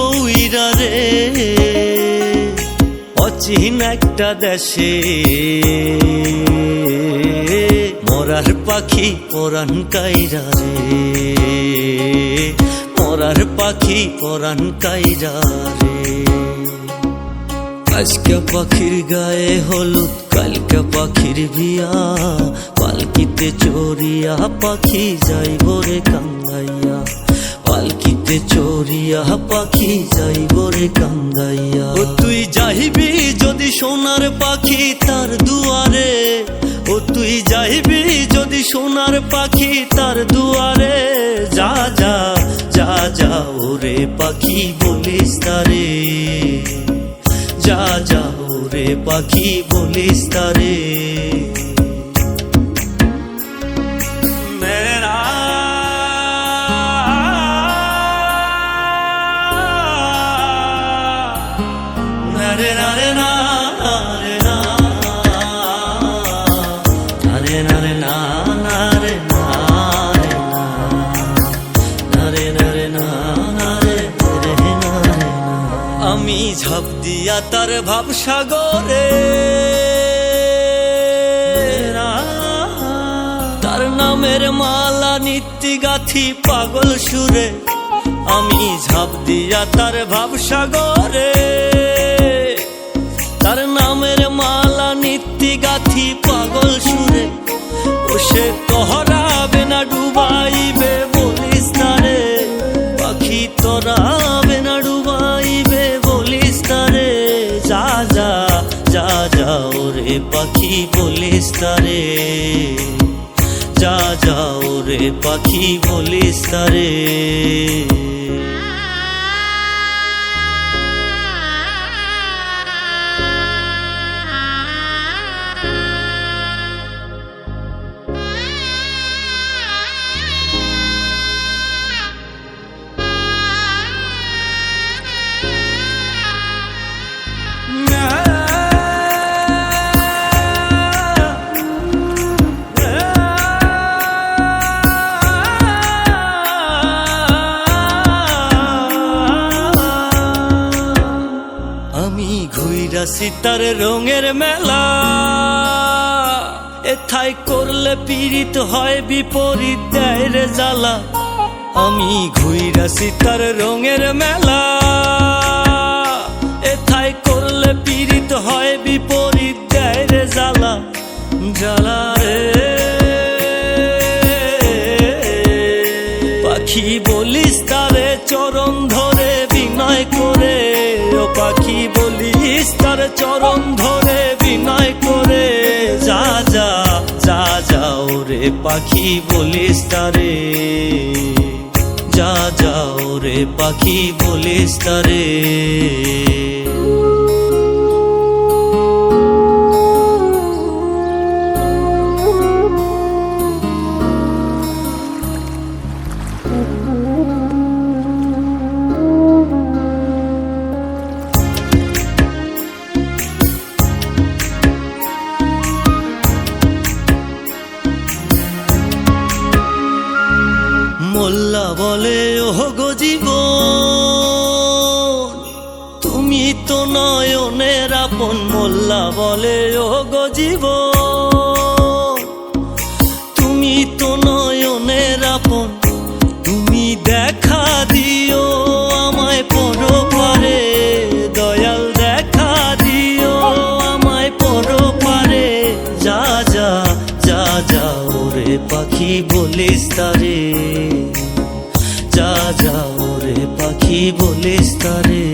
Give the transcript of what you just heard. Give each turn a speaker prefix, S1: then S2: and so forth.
S1: উইরা রে অচিন একটা দেশে। মরার পাখি পরাণ কাইরা রে, মরার পাখি পরাণ কাইরা রে। আজকে পাখির গায়ে হলুদ, কালকে পাখির বিয়া। পালকিতে চড়িয়া পাখি যাইব রে কাঙ্গাইয়া চড়িয়া পাখি যাইব রে কাঙ্গাইয়া ও তুই যাইবি যদি সোনার পাখি তার দুয়ারে। ও তুই যাইবি যদি সোনার পাখি তার দুয়ারে। যা যা যা যা, ওরে পাখি বলিস তারে। যা যা রে পাখি বলিস তারে। আমি তার ভাব সাগরে তার নামের মালা নিত্যি গাথি পাগল সুরে। আমি ঝাঁপ দিয়া তার ভাব সাগরে গাথি পাগল সুরে, ও সে কহরাবে না ডুবাইবে বলিস তারে পাখি তোরাবে না ডুবাইবে বলিস তারে যা যা যা যা, ওরে পাখি বলিস তারে যা যা, ওরে পাখি বলিস তারে আমি ঘুইরাছি তার রঙের মেলা। এথাই করলে পীড়িত হয় বিপরীত দেয় রে জ্বালা। আমি ঘুইরাছি তার রঙের মেলা। এথাই করলে পীড়িত হয় বিপরীত দেয় রে জ্বালা। জ্বালা রে। পাখি বলিস তারে চরণ ধরে। বলিস তার চরণ ধরে, বিনয় করে, যা যা যা, যাও রে পাখি বলিস তারে যা, যাও রে পাখি বলিস তারে বলে ওহ গো জীবন, তুমি তো নয়নের আপন মোল্লা বলে ওহ গো জীবন, তুমি তো নয়নের আপন, তুমি দেখা দিও আমায় পরো পারে দয়াল দেখা দিও আমায় পরো পারে যা যা যা যা, ওরে পাখি বলিস তারে। যা যা ওরে পাখি বলিস তারে।